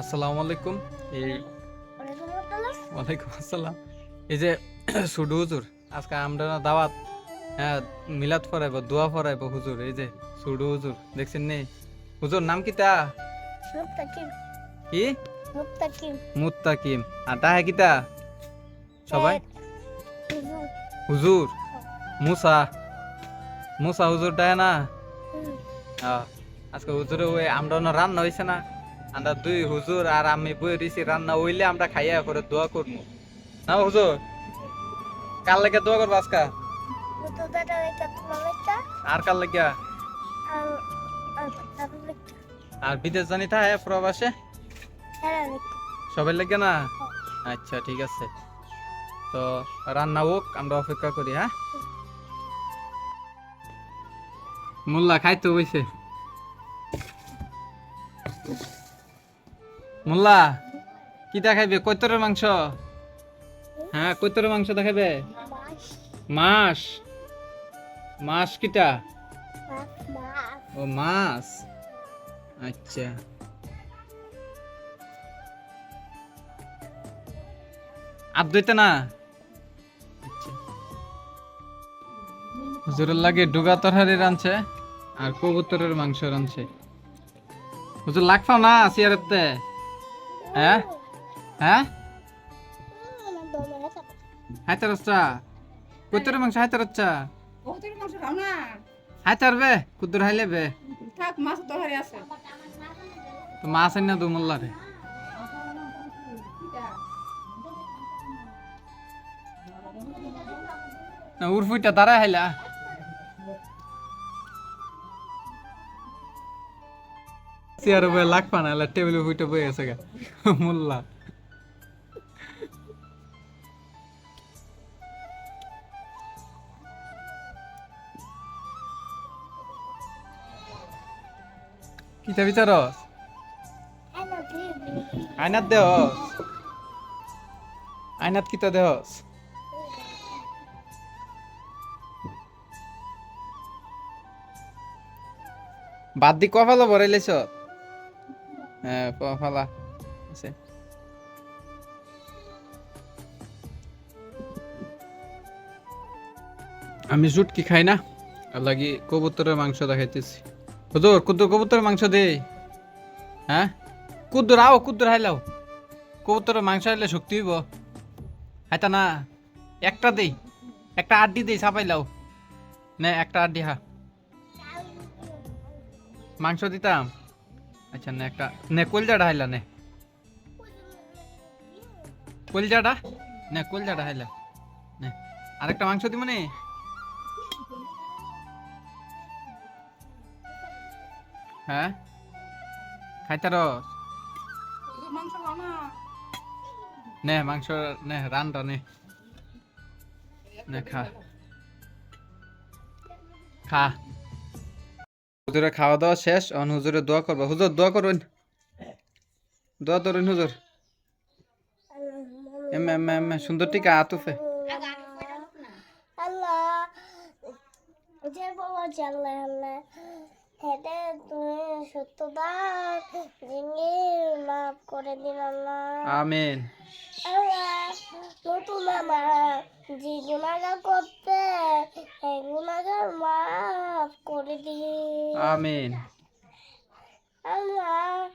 আসসালামু আলাইকুম। এই ওয়ালাইকুম আসসালাম। এই যে সুডু হুজুর আজকে আমরা না দাওয়াত হ্যাঁ মিলাদ ফরাইব দোয়া ফরাইব হুজুর এই যে সুডু হুজুর দেখছেন নি? হুজুর নাম কি তা? কি? মুত্তাকিম। আর তাহে কিতা সবাই? হুজুর। মুসা। মুসা হুজুর না? হ্যাঁ আজকে হুজুরে ওই আমরা না রান্না হয়েছে না। আমরা দুই হুজুর আর আমি বই দিছি রান্না হইলে আমরা খাইয়া করে দোয়া করব না হুজুর? কার লাগে দোয়া করব আজকা? আর কার লাগিয়া আর বিদেশ জানি তা হ্যাঁ প্রবাসে? হ্যাঁ সবাই লাগে না? আচ্ছা ঠিক আছে। তো রান্না হোক আমরা অপেক্ষা করি হ্যাঁ? মোল্লা খাইতে হইছে। মোল্লা কিটা খাইবে কৈতরের মাংস? হ্যাঁ কৈতরের মাংস দেখাবে মাছ। মাছ কিটা? ও, মাছ। আচ্ছা। আর না? আচ্ছা। হুজুরের লাগে ডুগা তরহারি রাঁধছে আর কবুতরের মাংস রাঁধছে। হুজুর লাগ পাও না সিয়ারেতে হ্যাঁ? হ্যাঁ? আমার দমে আছে হাইতে রাস্তা মাংস হাইতে রাচ্চা বহুতের মাংস খাও না হাইতে আরবে কুদ্দুর হাইলে বে। থাক মাছ তরকারি আছে। তো মাছ আইনা দু মোল্লা রে। না উর্ফুইটা দাঁড়া হাইলা। চেয়ার বয়ে লাগ পানা এলা টেবিল ফুইটা বয়ে আছে গা। মোল্লা। কিতা দিবি আইনাত দেহস। আইনাত কিতা দেহস? বাদ দি কফালা ভরাইলেছ কফালা আছে আমি জুট কি খাই না? লাগি কবুতরের মাংস দেখাইতেছি হুজুর, কুদ্দুর কবুতরের মাংস দে হ্যাঁ? কুদ্দুর, আও কুদ্দুর হাইলাও। কবুতরের মাংস হাইলে শক্তি হইব। হাইতা না, একটা দেই। একটা আড্ডি দেই চাপাইলাও নে, একটা আড্ডি হা। মাংস দিতাম। আচ্ছা নে একটা, নে কলজাটা হাইলা, নে। কলজাটা? নে, কলজাটা হাইলা, নে। আরেকটা মাংস দিব নে। হ্যাঁ? খাও না নে, মাংস, নে, রানটা নে। নে, খা। খা। হুজুরে খাওয়া দাওয়া শেষ অন হুজুরে দোয়া করব। হুজুর, দোয়া করবেন? দোয়া করুন হুজুর। সুন্দর টিকা, আতুফে। আল্লাহ। যে বাবা জানলে আল্লাহ হেঁটে তুমি সত্যদার ভেঙে মাফ করে দিন আল্লাহ আমিন। নতুন আমার যে গুণাগার করতে এই গুণাগার মাফ করে দিন আমিন। আল্লাহ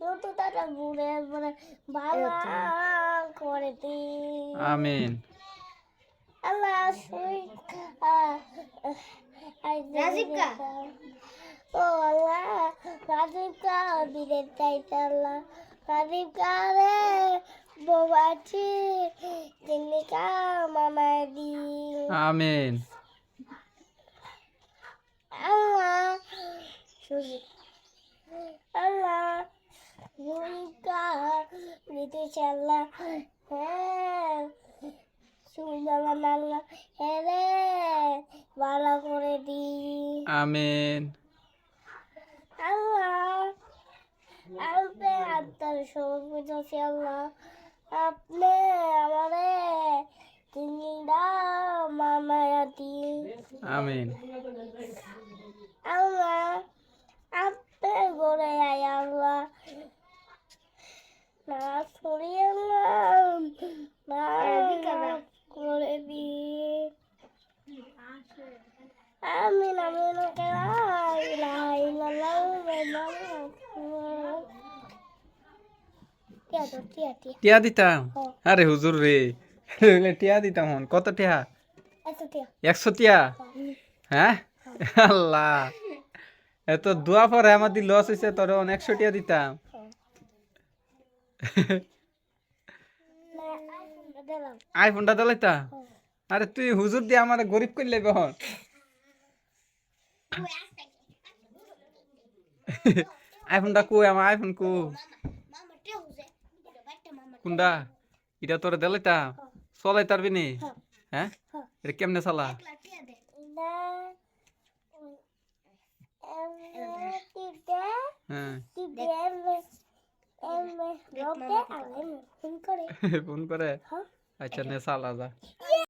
নতুন তারা ঘুরে ঘুরে ভালো করে দিন আমিন। আল্লাহ সুই রাজিকা ও আল্লাহ রাজিকা দিলে চাইতে আল্লাহ রাজিকা রে বোবাছি জিনিকা মামায় দি আমিন আল্লাহ আল্লাহ ভূমিকা দিতে চাল্লা হ্যাঁ সুন্দর আল্লাহ হ্যাঁ রে ভালো আমিন আপনি আমারে তিনটা মামায়া মামায়াতি আমিন আল্লাহ টিয়া দিতাম? আরে হুজুর রে। টিয়া দিতাম হন। কত টিয়া? একশো টিয়া। হ্যাঁ? আল্লাহ। এত দোয়া পরে লস হয়েছে তোর একশো টিয়া দিতাম। আইফোনটা আরে তুই হুজুর দিয়ে আমার গরিব করলে বহন আইফোনটা কো আমার আইফোন কো কোনটা? এটা তোর দিলাইতা চলাই তারবি নি? হ্যাঁ। এটা কেমনে চালা? হ্যাঁ। ফোন করে? আচ্ছা নে চালা যা।